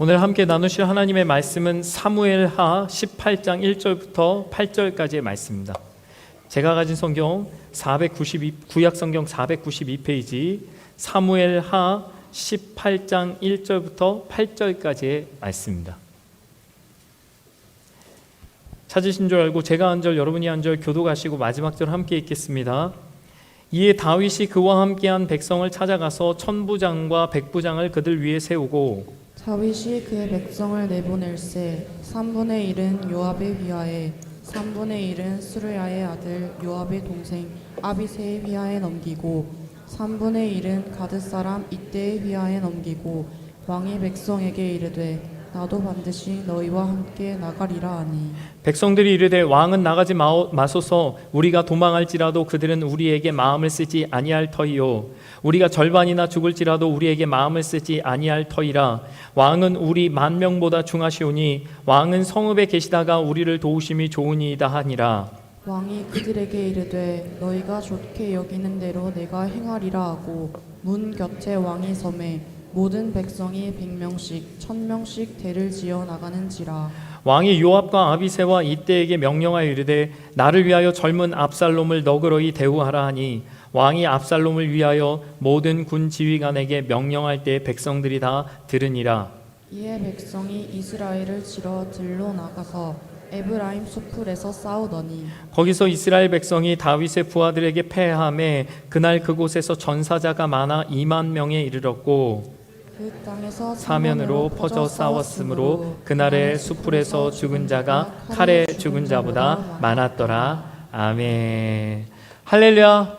오늘 함께 나누실 하나님의 말씀은 사무엘하 18장 1절부터 8절까지의 말씀입니다. 제가 가진 성경 492 구약 성경 492페이지 사무엘하 18장 1절부터 8절까지의 말씀입니다. 찾으신 줄 알고 제가 한 절 여러분이 한 절 교도가시고 마지막 절 함께 읽겠습니다. 이에 다윗이 그와 함께한 백성을 찾아가서 천부장과 백부장을 그들 위에 세우고 다윗이 그의 백성을 내보낼세 3분의 1은 요압에 위하에 3분의 1은 수르야의 아들 요압의 동생 아비세의 위하에 넘기고 3분의 1은 가드 사람 이때의 위하에 넘기고 왕이 백성에게 이르되 나도 반드시 너희와 함께 나가리라 하니. 백성들이 이르되 왕은 나가지 마오- 마소서. 우리가 도망할지라도 그들은 우리에게 마음을 쓰지 아니할 터이요. 우리가 절반이나 죽을지라도 우리에게 마음을 쓰지 아니할 터이라. 왕은 우리 만 명보다 중하시오니 왕은 성읍에 계시다가 우리를 도우심이 좋으니이다 하니라. 왕이 그들에게 이르되 너희가 좋게 여기는 대로 내가 행하리라 하고 문 곁에 왕이 섬에 모든 백성이 백명씩 천명씩 대를 지어 나가는지라. 왕이 요압과 아비세와 이때에게 명령하여 이르되 나를 위하여 젊은 압살롬을 너그러이 대우하라 하니 왕이 압살롬을 위하여 모든 군 지휘관에게 명령할 때 백성들이 다 들으니라. 이에 백성이 이스라엘을 치러 들로 나가서 에브라임 수풀에서 싸우더니. 거기서 이스라엘 백성이 다윗의 부하들에게 패함에 그날 그곳에서 전사자가 많아 2만 명에 이르렀고 그 땅에서 사면으로 퍼져 싸웠으므로 그날의 수풀에서 죽은 자가 칼에 죽은 자보다 많았더라. 아멘. 할렐루야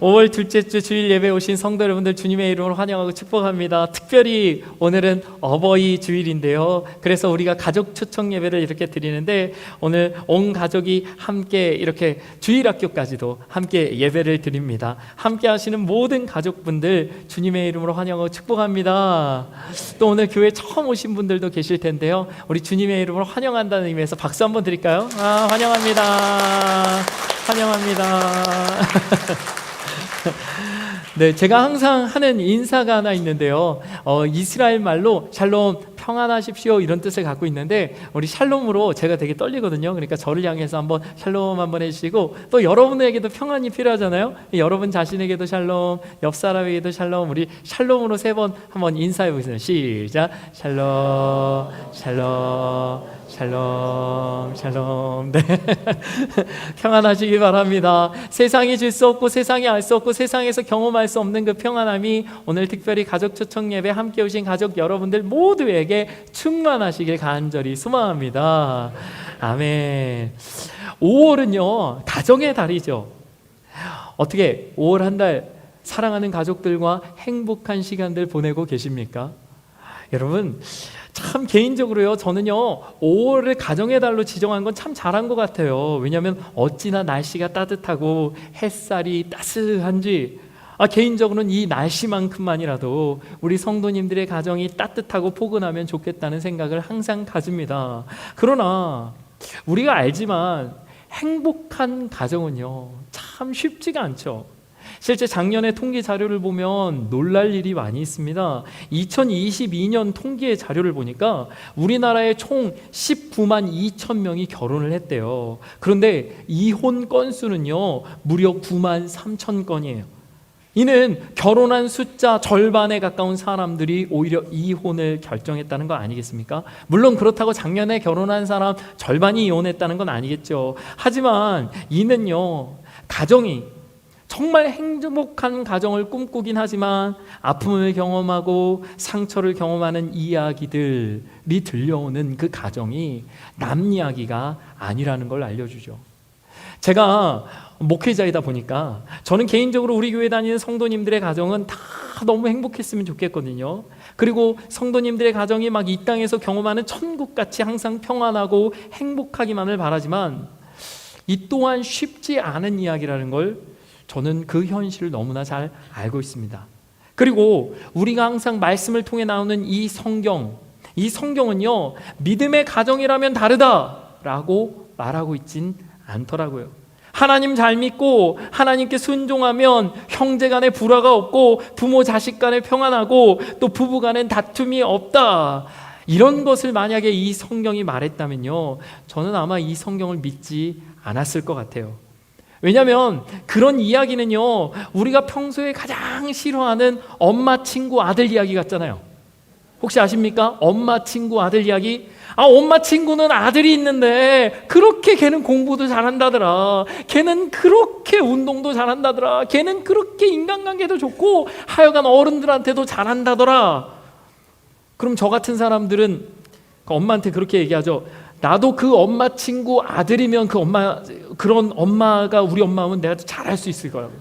5월 둘째 주 주일 예배 오신 성도 여러분들 주님의 이름으로 환영하고 축복합니다. 특별히 오늘은 어버이 주일인데요. 그래서 우리가 가족 초청 예배를 이렇게 드리는데 오늘 온 가족이 함께 이렇게 주일 학교까지도 함께 예배를 드립니다. 함께 하시는 모든 가족분들 주님의 이름으로 환영하고 축복합니다. 또 오늘 교회 처음 오신 분들도 계실 텐데요. 우리 주님의 이름으로 환영한다는 의미에서 박수 한번 드릴까요? 아, 환영합니다. 환영합니다. 네, 제가 항상 하는 인사가 하나 있는데요. 어, 이스라엘 말로 샬롬 평안하십시오 이런 뜻을 갖고 있는데 우리 샬롬으로 제가 되게 떨리거든요. 그러니까 저를 향해서 한번 샬롬 한번 해주시고 또 여러분에게도 평안이 필요하잖아요. 여러분 자신에게도 샬롬, 옆 사람에게도 샬롬, 우리 샬롬으로 세 번 한번 인사해 보겠습니다. 시작, 샬롬, 샬롬, 샬롬, 샬롬. 네. 평안하시기 바랍니다. 세상이 줄 수 없고 세상이 알 수 없고 세상에서 경험할 수 없는 그 평안함이 오늘 특별히 가족 초청 예배 함께 오신 가족 여러분들 모두에게 충만하시길 간절히 소망합니다. 아멘. 5월은요, 가정의 달이죠. 어떻게 5월 한 달 사랑하는 가족들과 행복한 시간들 보내고 계십니까? 여러분, 참 개인적으로요, 저는요, 5월을 가정의 달로 지정한 건 참 잘한 것 같아요. 왜냐하면 어찌나 날씨가 따뜻하고 햇살이 따스한지, 아, 개인적으로는 이 날씨만큼만이라도 우리 성도님들의 가정이 따뜻하고 포근하면 좋겠다는 생각을 항상 가집니다. 그러나 우리가 알지만 행복한 가정은요, 참 쉽지가 않죠. 실제 작년에 통계 자료를 보면 놀랄 일이 많이 있습니다. 2022년 통계 자료를 보니까 우리나라에 총 19만 2천 명이 결혼을 했대요. 그런데 이혼 건수는요, 무려 9만 3천 건이에요. 이는 결혼한 숫자 절반에 가까운 사람들이 오히려 이혼을 결정했다는 거 아니겠습니까? 물론 그렇다고 작년에 결혼한 사람 절반이 이혼했다는 건 아니겠죠. 하지만 이는요, 가정이 정말 행복한 가정을 꿈꾸긴 하지만 아픔을 경험하고 상처를 경험하는 이야기들이 들려오는 그 가정이 남 이야기가 아니라는 걸 알려주죠. 제가 목회자이다 보니까 저는 개인적으로 우리 교회 다니는 성도님들의 가정은 다 너무 행복했으면 좋겠거든요. 그리고 성도님들의 가정이 막 이 땅에서 경험하는 천국같이 항상 평안하고 행복하기만을 바라지만 이 또한 쉽지 않은 이야기라는 걸 저는 그 현실을 너무나 잘 알고 있습니다. 그리고 우리가 항상 말씀을 통해 나오는 이 성경, 이 성경은요, 믿음의 가정이라면 다르다라고 말하고 있진 않더라고요. 하나님 잘 믿고 하나님께 순종하면 형제 간에 불화가 없고 부모 자식 간에 평안하고 또 부부 간엔 다툼이 없다. 이런 것을 만약에 이 성경이 말했다면요. 저는 아마 이 성경을 믿지 않았을 것 같아요. 왜냐하면 그런 이야기는요. 우리가 평소에 가장 싫어하는 엄마 친구 아들 이야기 같잖아요. 혹시 아십니까? 엄마 친구 아들 이야기? 아, 엄마 친구는 아들이 있는데 그렇게 걔는 공부도 잘한다더라. 걔는 그렇게 운동도 잘한다더라. 걔는 그렇게 인간관계도 좋고 하여간 어른들한테도 잘한다더라. 그럼 저 같은 사람들은 그 엄마한테 그렇게 얘기하죠. 나도 그 엄마 친구 아들이면 그 엄마 그런 엄마가 우리 엄마면 내가 잘할 수 있을 거라고.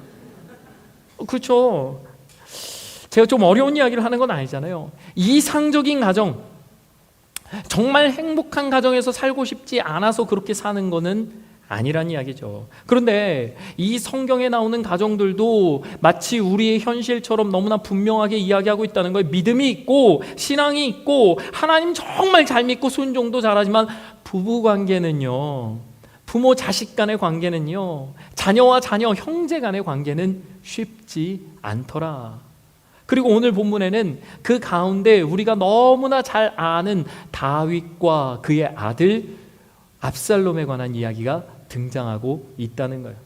어, 그렇죠. 제가 좀 어려운 이야기를 하는 건 아니잖아요. 이상적인 가정, 정말 행복한 가정에서 살고 싶지 않아서 그렇게 사는 거는 아니란 이야기죠. 그런데 이 성경에 나오는 가정들도 마치 우리의 현실처럼 너무나 분명하게 이야기하고 있다는 거예요. 믿음이 있고 신앙이 있고 하나님 정말 잘 믿고 순종도 잘하지만 부부 관계는요. 부모 자식 간의 관계는요. 자녀와 자녀 형제 간의 관계는 쉽지 않더라. 그리고 오늘 본문에는 그 가운데 우리가 너무나 잘 아는 다윗과 그의 아들 압살롬에 관한 이야기가 등장하고 있다는 거예요.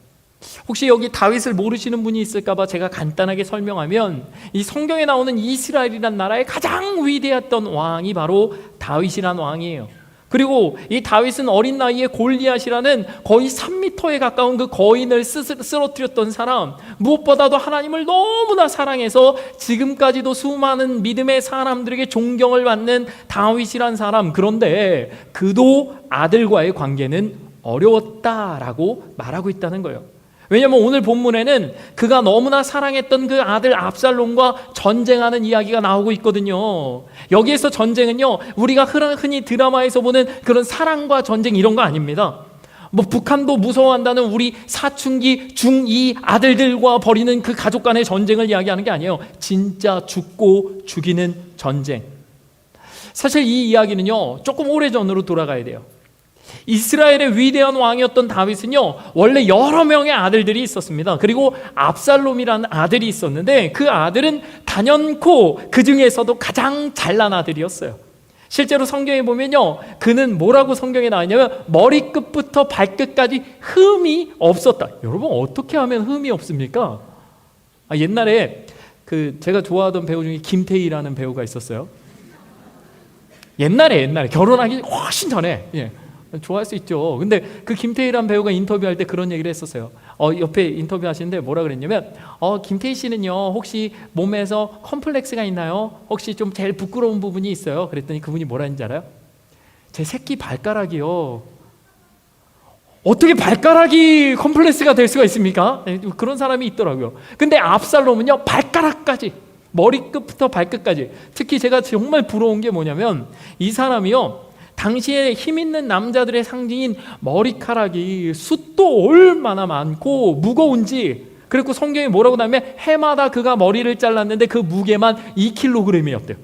혹시 여기 다윗을 모르시는 분이 있을까봐 제가 간단하게 설명하면 이 성경에 나오는 이스라엘이란 나라의 가장 위대했던 왕이 바로 다윗이란 왕이에요. 그리고 이 다윗은 어린 나이에 골리앗이라는 거의 3미터에 가까운 그 거인을 쓰- 쓰러뜨렸던 사람, 무엇보다도 하나님을 너무나 사랑해서 지금까지도 수많은 믿음의 사람들에게 존경을 받는 다윗이란 사람. 그런데 그도 아들과의 관계는 어려웠다라고 말하고 있다는 거예요. 왜냐하면 오늘 본문에는 그가 너무나 사랑했던 그 아들 압살롬과 전쟁하는 이야기가 나오고 있거든요. 여기에서 전쟁은요, 우리가 흔- 흔히 드라마에서 보는 그런 사랑과 전쟁 이런 거 아닙니다. 뭐 북한도 무서워한다는 우리 사춘기 중2 아들들과 벌이는 그 가족 간의 전쟁을 이야기하는 게 아니에요. 진짜 죽고 죽이는 전쟁. 사실 이 이야기는요, 조금 오래전으로 돌아가야 돼요. 이스라엘의 위대한 왕이었던 다윗은요 원래 여러 명의 아들들이 있었습니다. 그리고 압살롬이라는 아들이 있었는데 그 아들은 단연코 그 중에서도 가장 잘난 아들이었어요. 실제로 성경에 보면요 그는 뭐라고 성경에 나왔냐면 머리끝부터 발끝까지 흠이 없었다. 여러분 어떻게 하면 흠이 없습니까? 아, 옛날에 그 제가 좋아하던 배우 중에 김태희라는 배우가 있었어요. 옛날에 옛날에 결혼하기 훨씬 전에 예. 좋아할 수 있죠. 근데 그 김태희란 배우가 인터뷰할 때 그런 얘기를 했었어요. 어, 옆에 인터뷰 하시는데 뭐라 그랬냐면, 어, 김태희 씨는요, 혹시 몸에서 컴플렉스가 있나요? 혹시 좀 제일 부끄러운 부분이 있어요? 그랬더니 그분이 뭐라 했는지 알아요? 제 새끼 발가락이요. 어떻게 발가락이 컴플렉스가 될 수가 있습니까? 네, 그런 사람이 있더라고요. 근데 압살롬은요, 발가락까지. 머리끝부터 발끝까지. 특히 제가 정말 부러운 게 뭐냐면, 이 사람이요, 당시에 힘 있는 남자들의 상징인 머리카락이 숱도 얼마나 많고 무거운지 그리고 성경에 뭐라고 나면 해마다 그가 머리를 잘랐는데 그 무게만 2kg이었대요.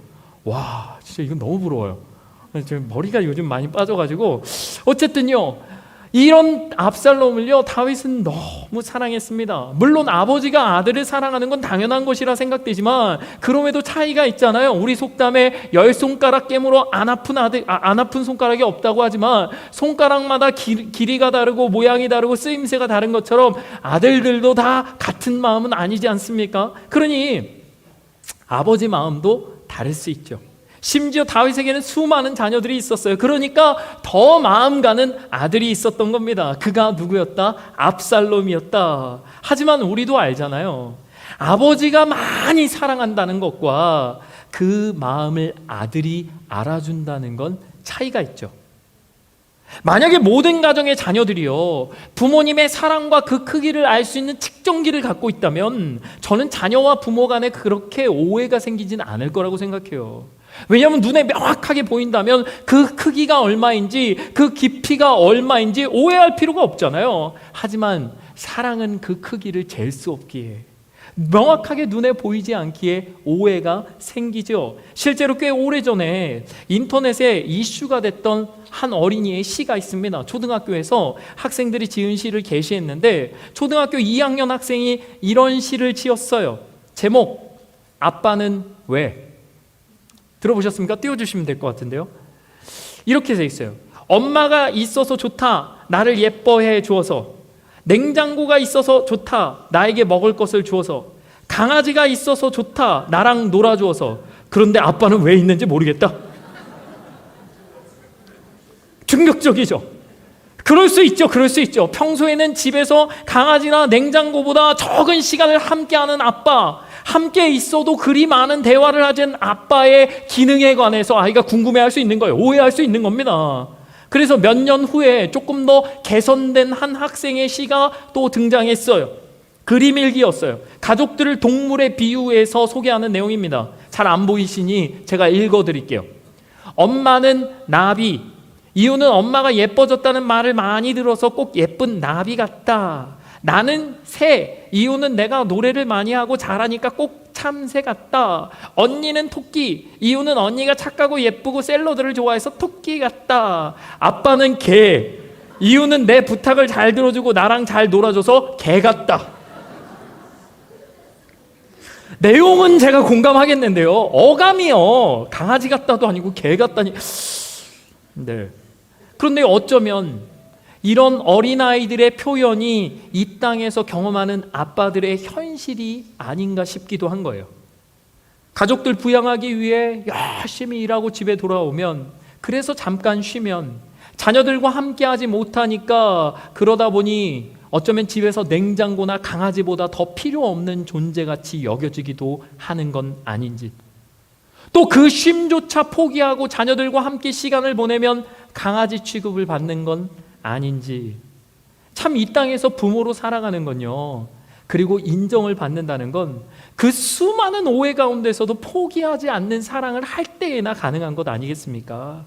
와, 진짜 이건 너무 부러워요. 머리가 요즘 많이 빠져가지고 어쨌든요. 이런 압살롬을요 다윗은 너무 사랑했습니다. 물론 아버지가 아들을 사랑하는 건 당연한 것이라 생각되지만 그럼에도 차이가 있잖아요. 우리 속담에 열 손가락 깨물어 안 아픈 아들 아, 안 아픈 손가락이 없다고 하지만 손가락마다 길, 길이가 다르고 모양이 다르고 쓰임새가 다른 것처럼 아들들도 다 같은 마음은 아니지 않습니까? 그러니 아버지 마음도 다를 수 있죠. 심지어 다윗에게는 수많은 자녀들이 있었어요. 그러니까 더 마음 가는 아들이 있었던 겁니다. 그가 누구였다? 압살롬이었다. 하지만 우리도 알잖아요. 아버지가 많이 사랑한다는 것과 그 마음을 아들이 알아준다는 건 차이가 있죠. 만약에 모든 가정의 자녀들이요 부모님의 사랑과 그 크기를 알 수 있는 측정기를 갖고 있다면 저는 자녀와 부모 간에 그렇게 오해가 생기진 않을 거라고 생각해요. 왜냐하면 눈에 명확하게 보인다면 그 크기가 얼마인지 그 깊이가 얼마인지 오해할 필요가 없잖아요. 하지만 사랑은 그 크기를 잴 수 없기에 명확하게 눈에 보이지 않기에 오해가 생기죠. 실제로 꽤 오래전에 인터넷에 이슈가 됐던 한 어린이의 시가 있습니다. 초등학교에서 학생들이 지은 시를 게시했는데 초등학교 2학년 학생이 이런 시를 지었어요. 제목 아빠는 왜? 들어보셨습니까? 띄워주시면 될 것 같은데요. 이렇게 돼 있어요. 엄마가 있어서 좋다. 나를 예뻐해 주어서. 냉장고가 있어서 좋다. 나에게 먹을 것을 주어서. 강아지가 있어서 좋다. 나랑 놀아 주어서. 그런데 아빠는 왜 있는지 모르겠다. 충격적이죠. 그럴 수 있죠. 그럴 수 있죠. 평소에는 집에서 강아지나 냉장고보다 적은 시간을 함께하는 아빠, 함께 있어도 그리 많은 대화를 하진 아빠의 기능에 관해서 아이가 궁금해할 수 있는 거예요. 오해할 수 있는 겁니다. 그래서 몇 년 후에 조금 더 개선된 한 학생의 시가 또 등장했어요. 그림 일기였어요. 가족들을 동물에 비유해서 소개하는 내용입니다. 잘 안 보이시니 제가 읽어 드릴게요. 엄마는 나비. 이유는 엄마가 예뻐졌다는 말을 많이 들어서 꼭 예쁜 나비 같다. 나는 새. 이유는 내가 노래를 많이 하고 잘하니까 꼭 참새 같다. 언니는 토끼. 이유는 언니가 착하고 예쁘고 샐러드를 좋아해서 토끼 같다. 아빠는 개. 이유는 내 부탁을 잘 들어주고 나랑 잘 놀아줘서 개 같다. 내용은 제가 공감하겠는데요. 어감이요. 강아지 같다도 아니고 개 같다니. 네. 그런데 어쩌면 이런 어린아이들의 표현이 이 땅에서 경험하는 아빠들의 현실이 아닌가 싶기도 한 거예요. 가족들 부양하기 위해 열심히 일하고 집에 돌아오면 그래서 잠깐 쉬면 자녀들과 함께 하지 못하니까 그러다 보니 어쩌면 집에서 냉장고나 강아지보다 더 필요 없는 존재같이 여겨지기도 하는 건 아닌지 또 그 쉼조차 포기하고 자녀들과 함께 시간을 보내면 강아지 취급을 받는 건 아닌지 참 이 땅에서 부모로 살아가는 건요. 그리고 인정을 받는다는 건 그 수많은 오해 가운데서도 포기하지 않는 사랑을 할 때에나 가능한 것 아니겠습니까?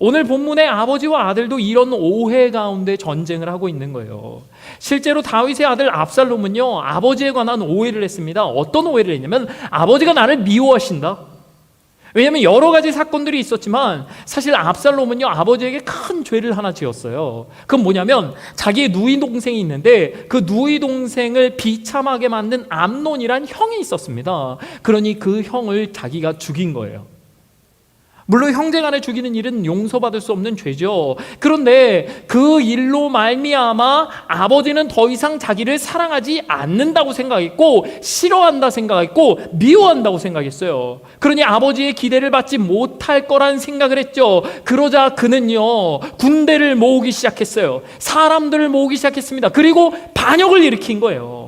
오늘 본문의 아버지와 아들도 이런 오해 가운데 전쟁을 하고 있는 거예요. 실제로 다윗의 아들 압살롬은요, 아버지에 관한 오해를 했습니다. 어떤 오해를 했냐면, 아버지가 나를 미워하신다. 왜냐하면 여러 가지 사건들이 있었지만 사실 압살롬은요 아버지에게 큰 죄를 하나 지었어요. 그건 뭐냐면 자기의 누이 동생이 있는데 그 누이 동생을 비참하게 만든 암논이란 형이 있었습니다. 그러니 그 형을 자기가 죽인 거예요. 물론 형제 간에 죽이는 일은 용서받을 수 없는 죄죠. 그런데 그 일로 말미암아 아버지는 더 이상 자기를 사랑하지 않는다고 생각했고 싫어한다 생각했고 미워한다고 생각했어요. 그러니 아버지의 기대를 받지 못할 거란 생각을 했죠. 그러자 그는요 군대를 모으기 시작했어요. 사람들을 모으기 시작했습니다. 그리고 반역을 일으킨 거예요.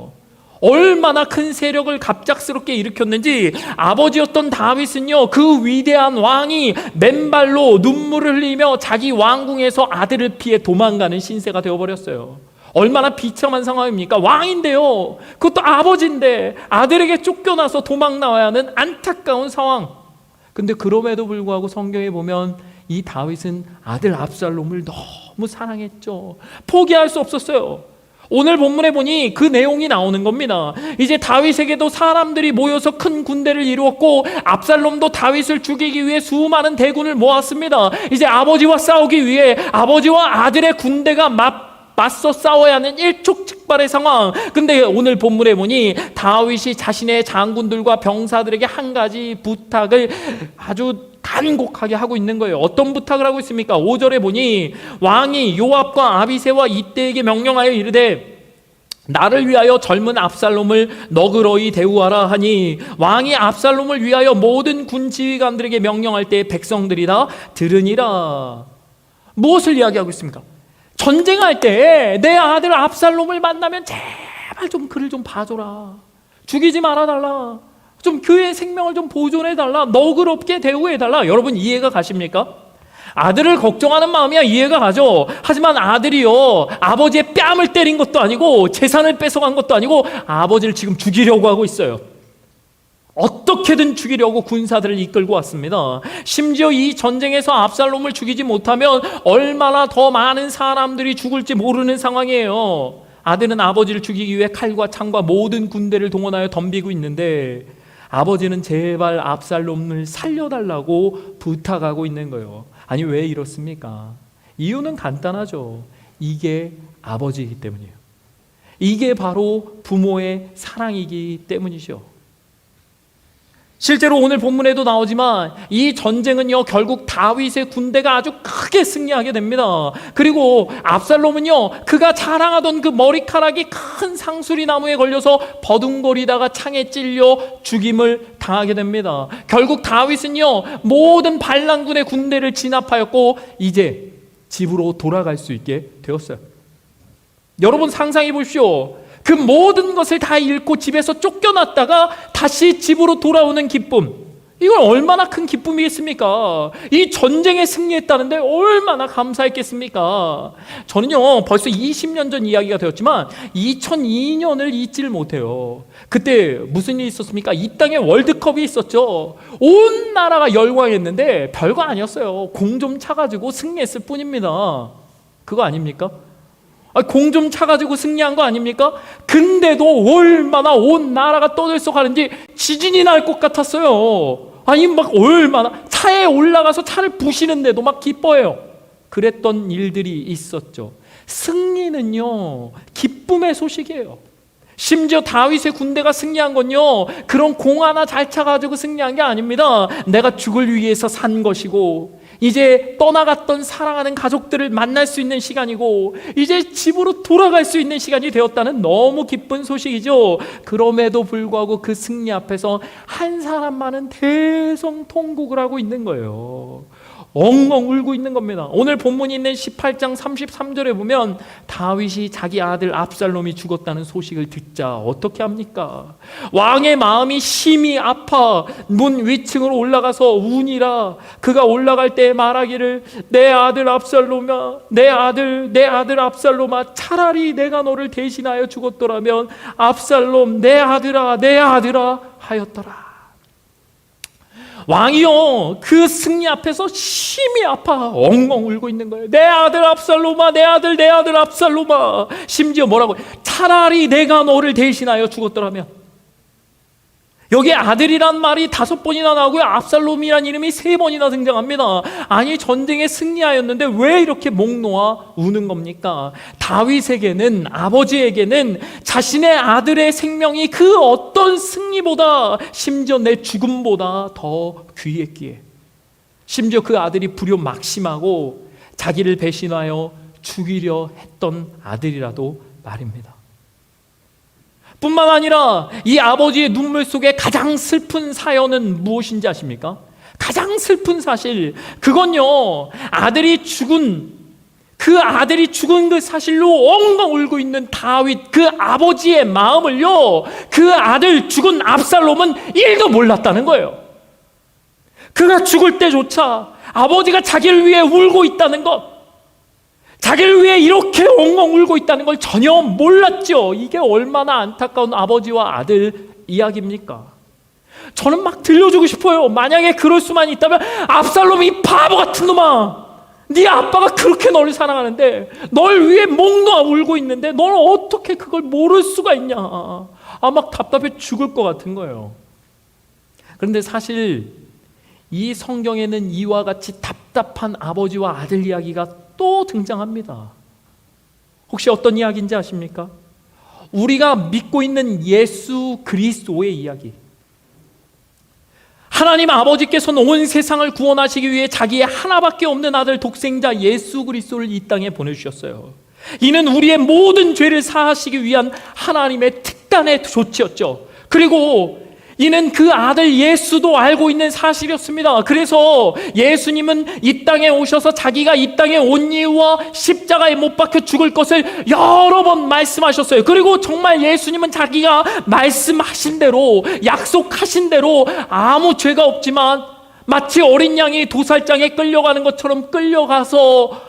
얼마나 큰 세력을 갑작스럽게 일으켰는지 아버지였던 다윗은요 그 위대한 왕이 맨발로 눈물을 흘리며 자기 왕궁에서 아들을 피해 도망가는 신세가 되어버렸어요. 얼마나 비참한 상황입니까? 왕인데요. 그것도 아버지인데 아들에게 쫓겨나서 도망 나와야 하는 안타까운 상황. 근데 그럼에도 불구하고 성경에 보면 이 다윗은 아들 압살롬을 너무 사랑했죠. 포기할 수 없었어요. 오늘 본문에 보니 그 내용이 나오는 겁니다. 이제 다윗에게도 사람들이 모여서 큰 군대를 이루었고 압살롬도 다윗을 죽이기 위해 수많은 대군을 모았습니다. 이제 아버지와 싸우기 위해 아버지와 아들의 군대가 맞 맞서 싸워야 하는 일촉즉발의 상황. 근데 오늘 본문에 보니 다윗이 자신의 장군들과 병사들에게 한 가지 부탁을 아주 간곡하게 하고 있는 거예요. 어떤 부탁을 하고 있습니까? 5절에 보니 왕이 요압과 아비세와 이때에게 명령하여 이르되 나를 위하여 젊은 압살롬을 너그러이 대우하라 하니 왕이 압살롬을 위하여 모든 군 지휘관들에게 명령할 때 백성들이 다 들으니라. 무엇을 이야기하고 있습니까? 전쟁할 때 내 아들 압살롬을 만나면 제발 좀 그를 좀 봐줘라. 죽이지 말아달라. 좀 교회의 생명을 좀 보존해달라. 너그럽게 대우해달라. 여러분 이해가 가십니까? 아들을 걱정하는 마음이야 이해가 가죠. 하지만 아들이요 아버지의 뺨을 때린 것도 아니고 재산을 뺏어간 것도 아니고 아버지를 지금 죽이려고 하고 있어요. 어떻게든 죽이려고 군사들을 이끌고 왔습니다. 심지어 이 전쟁에서 압살롬을 죽이지 못하면 얼마나 더 많은 사람들이 죽을지 모르는 상황이에요. 아들은 아버지를 죽이기 위해 칼과 창과 모든 군대를 동원하여 덤비고 있는데 아버지는 제발 압살롬을 살려달라고 부탁하고 있는 거예요. 아니 왜 이렇습니까? 이유는 간단하죠. 이게 아버지이기 때문이에요. 이게 바로 부모의 사랑이기 때문이죠. 실제로 오늘 본문에도 나오지만 이 전쟁은요 결국 다윗의 군대가 아주 크게 승리하게 됩니다. 그리고 압살롬은요 그가 자랑하던 그 머리카락이 큰 상수리 나무에 걸려서 버둥거리다가 창에 찔려 죽임을 당하게 됩니다. 결국 다윗은요 모든 반란군의 군대를 진압하였고 이제 집으로 돌아갈 수 있게 되었어요. 여러분 상상해 보십시오. 그 모든 것을 다 잃고 집에서 쫓겨났다가 다시 집으로 돌아오는 기쁨. 이건 얼마나 큰 기쁨이겠습니까? 이 전쟁에 승리했다는데 얼마나 감사했겠습니까? 저는요, 벌써 20년 전 이야기가 되었지만 2002년을 잊지를 못해요. 그때 무슨 일이 있었습니까? 이 땅에 월드컵이 있었죠. 온 나라가 열광했는데 별거 아니었어요. 공 좀 차가지고 승리했을 뿐입니다. 그거 아닙니까? 공 좀 차가지고 승리한 거 아닙니까? 근데도 얼마나 온 나라가 떠들썩하는지 지진이 날 것 같았어요. 아니 막 얼마나 차에 올라가서 차를 부시는데도 막 기뻐해요. 그랬던 일들이 있었죠. 승리는요 기쁨의 소식이에요. 심지어 다윗의 군대가 승리한 건요 그런 공 하나 잘 차가지고 승리한 게 아닙니다. 내가 죽을 위해서 산 것이고 이제 떠나갔던 사랑하는 가족들을 만날 수 있는 시간이고 이제 집으로 돌아갈 수 있는 시간이 되었다는 너무 기쁜 소식이죠. 그럼에도 불구하고 그 승리 앞에서 한 사람만은 대성통곡을 하고 있는 거예요. 엉엉 울고 있는 겁니다. 오늘 본문이 있는 18장 33절에 보면 다윗이 자기 아들 압살롬이 죽었다는 소식을 듣자 어떻게 합니까? 왕의 마음이 심히 아파 문 위층으로 올라가서 우니라 그가 올라갈 때 말하기를 내 아들 압살롬아 내 아들 내 아들 압살롬아 차라리 내가 너를 대신하여 죽었더라면 압살롬 내 아들아 내 아들아 하였더라. 왕이요 그 승리 앞에서 심히 아파. 엉엉 울고 있는 거예요. 내 아들 압살롬아 내 아들 내 아들 압살롬아. 심지어 뭐라고? 차라리 내가 너를 대신하여 죽었더라면 여기 아들이란 말이 다섯 번이나 나오고요 압살롬이란 이름이 세 번이나 등장합니다. 아니 전쟁에 승리하였는데 왜 이렇게 목 놓아 우는 겁니까? 다윗에게는 아버지에게는 자신의 아들의 생명이 그 어떤 승리보다 심지어 내 죽음보다 더 귀했기에. 심지어 그 아들이 불효 막심하고 자기를 배신하여 죽이려 했던 아들이라도 말입니다. 뿐만 아니라 이 아버지의 눈물 속에 가장 슬픈 사연은 무엇인지 아십니까? 가장 슬픈 사실 그건요 아들이 죽은 그 아들이 죽은 그 사실로 엉엉 울고 있는 다윗 그 아버지의 마음을요 그 아들 죽은 압살롬은 일도 몰랐다는 거예요. 그가 죽을 때조차 아버지가 자기를 위해 울고 있다는 것, 자기를 위해 이렇게 엉엉 울고 있다는 걸 전혀 몰랐죠. 이게 얼마나 안타까운 아버지와 아들 이야기입니까? 저는 막 들려주고 싶어요. 만약에 그럴 수만 있다면 압살롬이 바보 같은 놈아. 네 아빠가 그렇게 너를 사랑하는데 널 위해 목 놓아 울고 있는데 넌 어떻게 그걸 모를 수가 있냐. 아, 막 답답해 죽을 것 같은 거예요. 그런데 사실 이 성경에는 이와 같이 답답한 아버지와 아들 이야기가 또 등장합니다. 혹시 어떤 이야기인지 아십니까? 우리가 믿고 있는 예수 그리스도의 이야기. 하나님 아버지께서는 온 세상을 구원하시기 위해 자기의 하나밖에 없는 아들 독생자 예수 그리스도를 이 땅에 보내주셨어요. 이는 우리의 모든 죄를 사하시기 위한 하나님의 특단의 조치였죠. 그리고 이는 그 아들 예수도 알고 있는 사실이었습니다. 그래서 예수님은 이 땅에 오셔서 자기가 이 땅에 온 이유와 십자가에 못 박혀 죽을 것을 여러 번 말씀하셨어요. 그리고 정말 예수님은 자기가 말씀하신 대로 약속하신 대로 아무 죄가 없지만 마치 어린 양이 도살장에 끌려가는 것처럼 끌려가서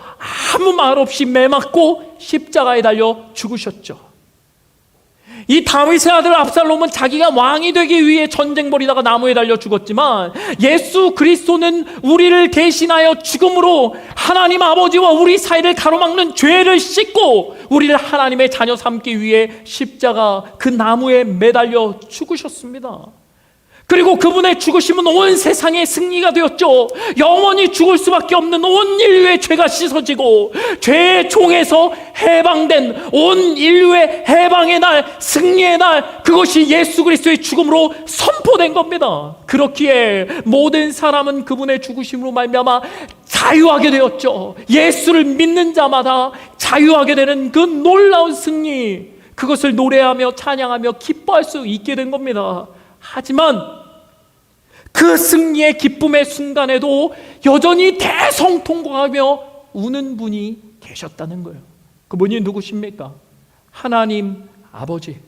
아무 말 없이 매맞고 십자가에 달려 죽으셨죠. 이 다윗의 아들 압살롬은 자기가 왕이 되기 위해 전쟁 벌이다가 나무에 달려 죽었지만 예수 그리스도는 우리를 대신하여 죽음으로 하나님 아버지와 우리 사이를 가로막는 죄를 씻고 우리를 하나님의 자녀 삼기 위해 십자가 그 나무에 매달려 죽으셨습니다. 그리고 그분의 죽으심은 온 세상의 승리가 되었죠. 영원히 죽을 수밖에 없는 온 인류의 죄가 씻어지고 죄의 종에서 해방된 온 인류의 해방의 날, 승리의 날, 그것이 예수 그리스도의 죽음으로 선포된 겁니다. 그렇기에 모든 사람은 그분의 죽으심으로 말미암아 자유하게 되었죠. 예수를 믿는 자마다 자유하게 되는 그 놀라운 승리, 그것을 노래하며 찬양하며 기뻐할 수 있게 된 겁니다. 하지만 그 승리의 기쁨의 순간에도 여전히 대성통곡하며 우는 분이 계셨다는 거예요. 그분이 누구십니까? 하나님 아버지.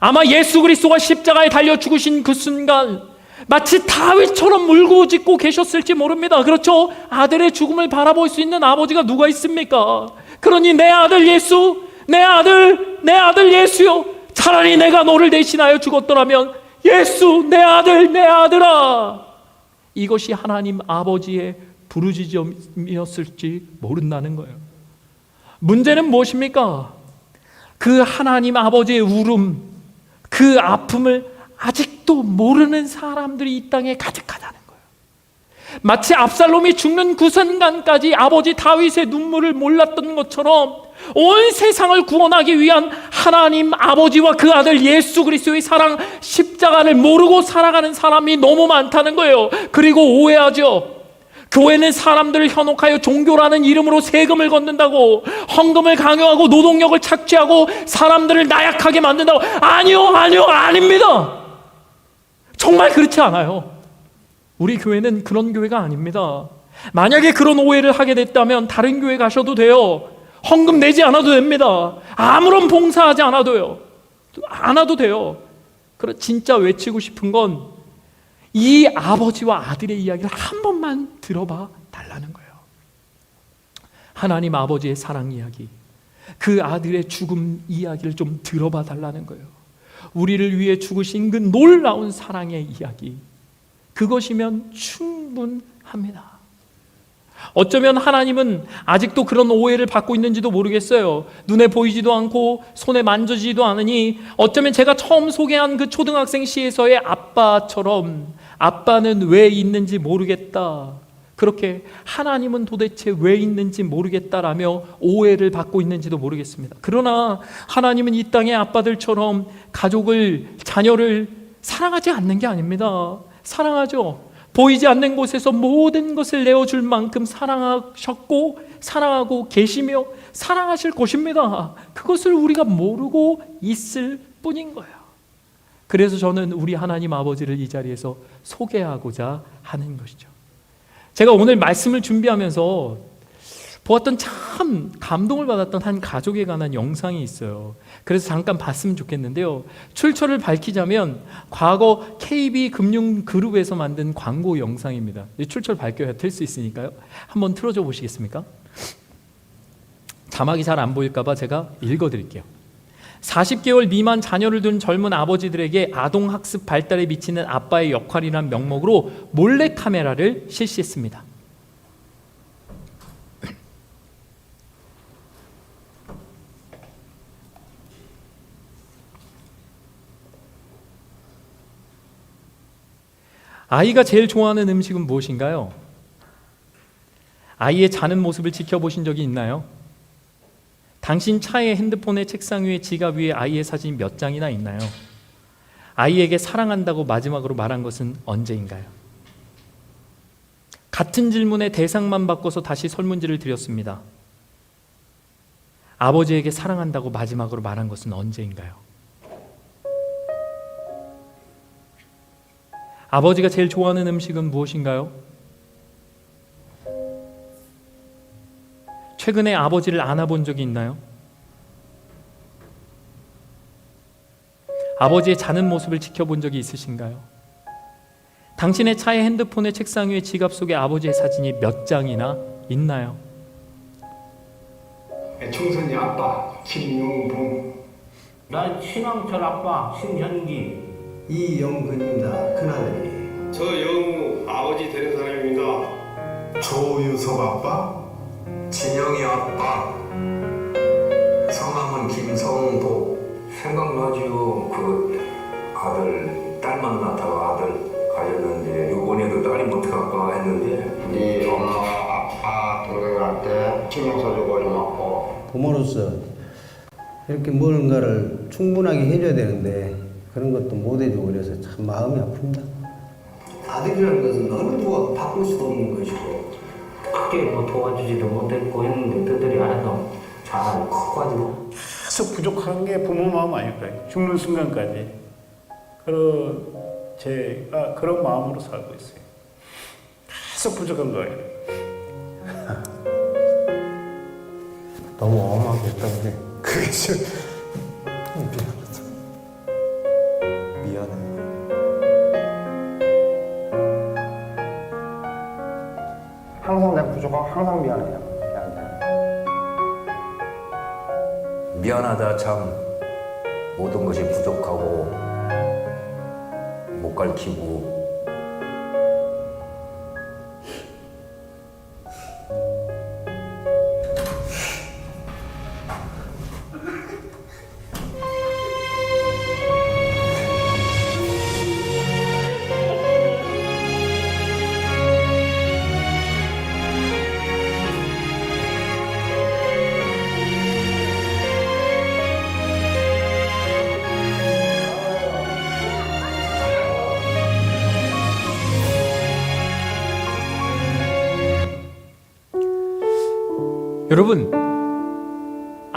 아마 예수 그리스도가 십자가에 달려 죽으신 그 순간 마치 다윗처럼 울고짖고 계셨을지 모릅니다. 그렇죠? 아들의 죽음을 바라볼 수 있는 아버지가 누가 있습니까? 그러니 내 아들 예수, 내 아들, 내 아들 예수요. 차라리 내가 너를 대신하여 죽었더라면 예수, 내 아들, 내 아들아. 이것이 하나님 아버지의 부르짖음이었을지 모른다는 거예요. 문제는 무엇입니까? 그 하나님 아버지의 울음, 그 아픔을 아직도 모르는 사람들이 이 땅에 가득하다는 거예요. 마치 압살롬이 죽는 그 순간까지 아버지 다윗의 눈물을 몰랐던 것처럼 온 세상을 구원하기 위한 하나님 아버지와 그 아들 예수 그리스도의 사랑 십자가를 모르고 살아가는 사람이 너무 많다는 거예요. 그리고 오해하죠. 교회는 사람들을 현혹하여 종교라는 이름으로 세금을 걷는다고 헌금을 강요하고 노동력을 착취하고 사람들을 나약하게 만든다고 아니요 아니요 아닙니다 정말 그렇지 않아요 우리 교회는 그런 교회가 아닙니다. 만약에 그런 오해를 하게 됐다면 다른 교회 가셔도 돼요. 헌금 내지 않아도 됩니다. 아무런 봉사하지 않아도요. 않아도 돼요. 그래 진짜 외치고 싶은 건 이 아버지와 아들의 이야기를 한 번만 들어봐 달라는 거예요. 하나님 아버지의 사랑 이야기, 그 아들의 죽음 이야기를 좀 들어봐 달라는 거예요. 우리를 위해 죽으신 그 놀라운 사랑의 이야기, 그것이면 충분합니다. 어쩌면 하나님은 아직도 그런 오해를 받고 있는지도 모르겠어요. 눈에 보이지도 않고 손에 만져지지도 않으니 어쩌면 제가 처음 소개한 그 초등학생 시에서의 아빠처럼 아빠는 왜 있는지 모르겠다. 그렇게 하나님은 도대체 왜 있는지 모르겠다라며 오해를 받고 있는지도 모르겠습니다. 그러나 하나님은 이 땅의 아빠들처럼 가족을, 자녀를 사랑하지 않는 게 아닙니다. 사랑하죠. 보이지 않는 곳에서 모든 것을 내어줄 만큼 사랑하셨고 사랑하고 계시며 사랑하실 것입니다. 그것을 우리가 모르고 있을 뿐인 거예요. 그래서 저는 우리 하나님 아버지를 이 자리에서 소개하고자 하는 것이죠. 제가 오늘 말씀을 준비하면서 보았던 참 감동을 받았던 한 가족에 관한 영상이 있어요. 그래서 잠깐 봤으면 좋겠는데요. 출처를 밝히자면 과거 KB 금융 그룹에서 만든 광고 영상입니다. 이 출처를 밝혀야 될 수 있으니까요. 한번 틀어줘 보시겠습니까? 자막이 잘 안 보일까봐 제가 읽어드릴게요. 40개월 미만 자녀를 둔 젊은 아버지들에게 아동 학습 발달에 미치는 아빠의 역할이란 명목으로 몰래 카메라를 실시했습니다. 아이가 제일 좋아하는 음식은 무엇인가요? 아이의 자는 모습을 지켜보신 적이 있나요? 당신 차에 핸드폰에 책상 위에 지갑 위에 아이의 사진이 몇 장이나 있나요? 아이에게 사랑한다고 마지막으로 말한 것은 언제인가요? 같은 질문의 대상만 바꿔서 다시 설문지를 드렸습니다. 아버지에게 사랑한다고 마지막으로 말한 것은 언제인가요? 아버지가 제일 좋아하는 음식은 무엇인가요? 최근에 아버지를 안아본 적이 있나요? 아버지의 자는 모습을 지켜본 적이 있으신가요? 당신의 차의 핸드폰의 책상 위에 지갑 속에 아버지의 사진이 몇 장이나 있나요? 청선이 아빠 김용봉 난 신앙철 아빠 신현기 이영근입니다. 큰아들이. 저 영우 아버지 되는 사람입니다. 조유섭 아빠, 진영이 아빠, 성함은 김성도. 생각나지요. 그 아들 딸 만나다가 아들 가졌는데 이번에도 딸이 못 갈까 했는데 네 엄마 아빠 동생한테 신경 써주고 좀 하고 부모로서 이렇게 뭔가를 충분하게 해줘야 되는데 그런 것도 못 해주고 그래서 참 마음이 아픕니다. 아들이라는 것은 어느 누가 바꿀 수 없는 것이고 크게 뭐 도와주지도 못했고 했는데 그들이 알아서 잘 커가지고 계속 부족한 게 부모 마음 아닐까요? 죽는 순간까지. 그런 제가 그런 마음으로 살고 있어요. 계속 부족한 거예요. 너무 엄하게 했던 게 그게 좀미 항상 미안해요. 미안하다 참 모든 것이 부족하고 못 가르치고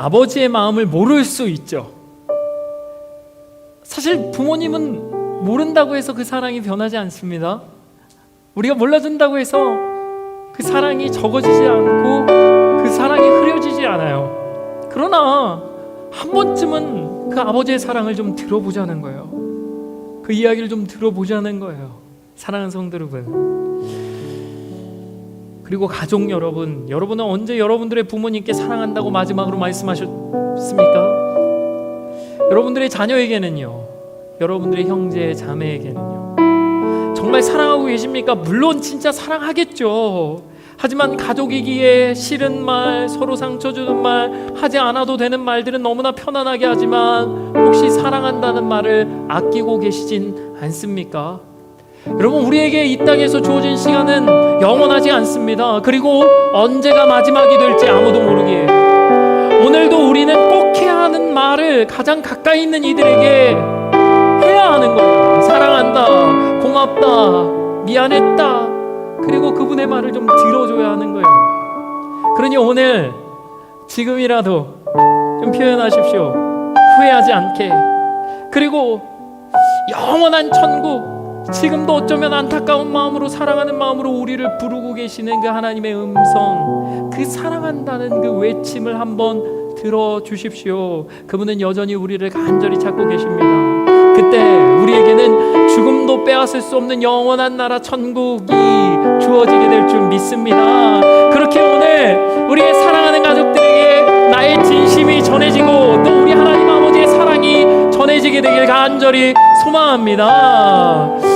아버지의 마음을 모를 수 있죠. 사실 부모님은 모른다고 해서 그 사랑이 변하지 않습니다. 우리가 몰라준다고 해서 그 사랑이 적어지지 않고 그 사랑이 흐려지지 않아요. 그러나 한 번쯤은 그 아버지의 사랑을 좀 들어보자는 거예요. 그 이야기를 좀 들어보자는 거예요. 사랑하는 성도 여러분. 그리고 가족 여러분, 여러분은 언제 여러분들의 부모님께 사랑한다고 마지막으로 말씀하셨습니까? 여러분들의 자녀에게는요, 여러분들의 형제 자매에게는요, 정말 사랑하고 계십니까? 물론 진짜 사랑하겠죠. 하지만 가족이기에 싫은 말, 서로 상처 주는 말, 하지 않아도 되는 말들은 너무나 편안하게 하지만 혹시 사랑한다는 말을 아끼고 계시진 않습니까? 여러분 우리에게 이 땅에서 주어진 시간은 영원하지 않습니다. 그리고 언제가 마지막이 될지 아무도 모르기에 오늘도 우리는 꼭 해야 하는 말을 가장 가까이 있는 이들에게 해야 하는 거예요. 사랑한다, 고맙다, 미안했다. 그리고 그분의 말을 좀 들어줘야 하는 거예요. 그러니 오늘 지금이라도 좀 표현하십시오. 후회하지 않게. 그리고 영원한 천국 지금도 어쩌면 안타까운 마음으로 사랑하는 마음으로 우리를 부르고 계시는 그 하나님의 음성, 그 사랑한다는 그 외침을 한번 들어 주십시오. 그분은 여전히 우리를 간절히 찾고 계십니다. 그때 우리에게는 죽음도 빼앗을 수 없는 영원한 나라 천국이 주어지게 될 줄 믿습니다. 그렇게 오늘 우리의 사랑하는 가족들에게 나의 진심이 전해지고 또 우리 하나님 아버지의 사랑이 전해지게 되길 간절히 소망합니다.